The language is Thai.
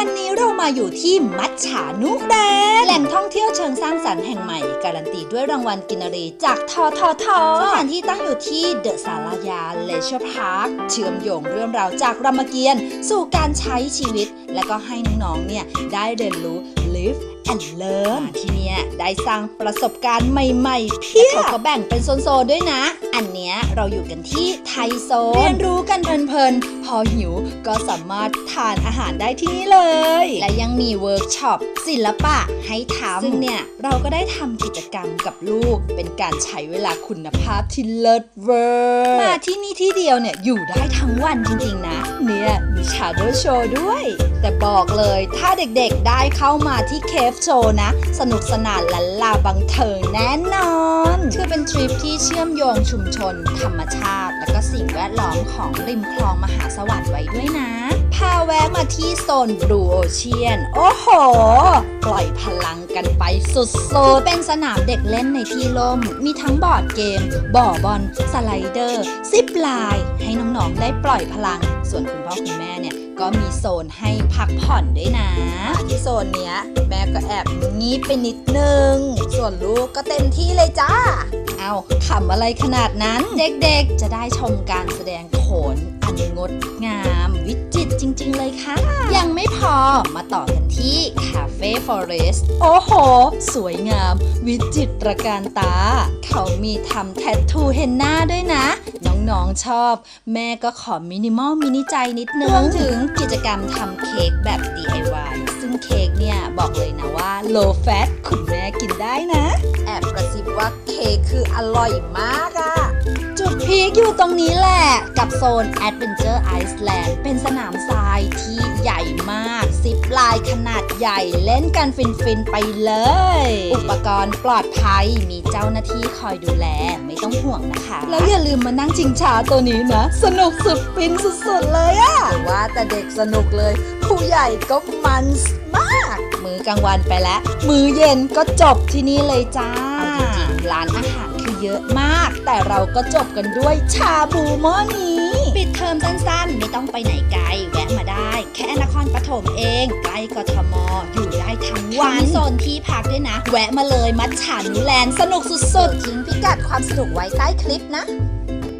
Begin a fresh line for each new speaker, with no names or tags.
วันนี้เรามาอยู่ที่มัดฉานุแดงแหล่งท่องเที่ยวเชิงสร้างสรรค์แห่งใหม่ การันตีด้วยรางวัลกินรีจากทททสถานที่ตั้งอยู่ที่เดอะสารายาเลเชอร์พาร์คเชื่อมโยงเรื่องราวจากรามเกียรติ์สู่การใช้ชีวิต และก็ให้น้องๆเนี่ยได้เรียนรู้ live and learn ที่เนี่ยได้สร้างประสบการณ์ใหม่ๆเพียบเขาก็แบ่งเป็นโซนๆด้วยนะ อันเนี้ยเราอยู่กันที่ไทยโซนเรียนรู้กันเพลินๆ พอหิวก็สามารถทานอาหารได้ที่นี่เลย และยังมีเวิร์กช็อปศิลปะให้ทำซึ่งเนี่ย เราก็ได้ทำกิจกรรมกับลูก เป็นการใช้เวลาคุณภาพที่เลิศเวอร์มาที่นี่ที่เดียวเนี่ย อยู่ได้ทั้งวันจริงๆนะ เนี่ยมีชาโดว์โชว์ด้วย แต่บอกเลยถ้าเด็กๆได้เข้ามาที่เคฟโชนะ สนุกสนานลันลาบังเทิงแน่นอน คือเป็นทริปที่เชื่อมโยงชุมชน ธรรมชาติ และก็สิ่งแวดล้อมของริมคลองมหาสวัสดิ์ไว้ด้วยนะ พาแวะมาที่โซนบลูโอเชียน โอ้โห ปล่อยพลังกันไปสุดๆ เป็นสนามเด็กเล่นในที่ล่ม มีทั้งบอร์ดเกม บ่อบอล สไลเดอร์ ซิปลน์ให้น้องๆ ได้ปล่อยพลัง ส่วนคุณพ่อคุณแม่เนี่ยก็มีโซนให้พักผ่อนด้วยนะ ที่โซนเนี้ยแม่ก็แอบงีบไปนิดนึง ส่วนลูกก็เต็มที่เลยจ้า เอาขำอะไรขนาดนั้น เด็กๆ จะได้ชมการแสดงโขนอันงดงาม วิจิตรจริง ๆ เลยค่ะ ยังไม่พอมาต่อกัน ที่คาเฟ่ฟอเรสต์โอ้โห สวยงาม วิจิตรการตา เขามีทำแทททูเฮนนาด้วยนะ น้องๆชอบ แม่ก็ขอมินิมอลมินิใจนิดนึงรวมถึงกิจกรรมทำเค้กแบบ DIY ซึ่งเค้กเนี่ยบอกเลยนะว่า low fat คุณแม่กินได้นะ แอบกระซิบว่าเค้กคืออร่อยมากอะจุดพีคอยู่ตรงนี้แหละ กับโซน Adventure Iceland เป็นสนามทรายที่ใหญ่มากซิปลาย ขนาดใหญ่เล่นกันฟินๆไปเลย อุปกรณ์ปลอดภัยมีเจ้าหน้าที่คอยดูแลไม่ต้องห่วงนะคะ แล้วอย่าลืมมานั่งชิงช้าตัวนี้นะ สนุกสุดฟินสุดๆเลยอะหรือว่าแต่เด็กสนุกเลย ผู้ใหญ่ก็มันมาก มื้อกลางวันไปแล้ว มื้อเย็นก็จบที่นี่เลยจ้าเอาจริงๆร้านอาหารคือ เยอะมาก แต่เราก็จบกันด้วยชาบูหม้อนี้ ปิดเทอมสั้นๆ ไม่ต้องไปไหนไกล แวะมาได้ แค่นครปฐมเอง ใกล้กทมอยู่ได้ทั้งวันโซนที่พักด้วยนะ แวะมาเลยมัดฉานุแลนด์สนุกสุดๆทิ้งพิกัดความสนุกไว้ใต้คลิปนะ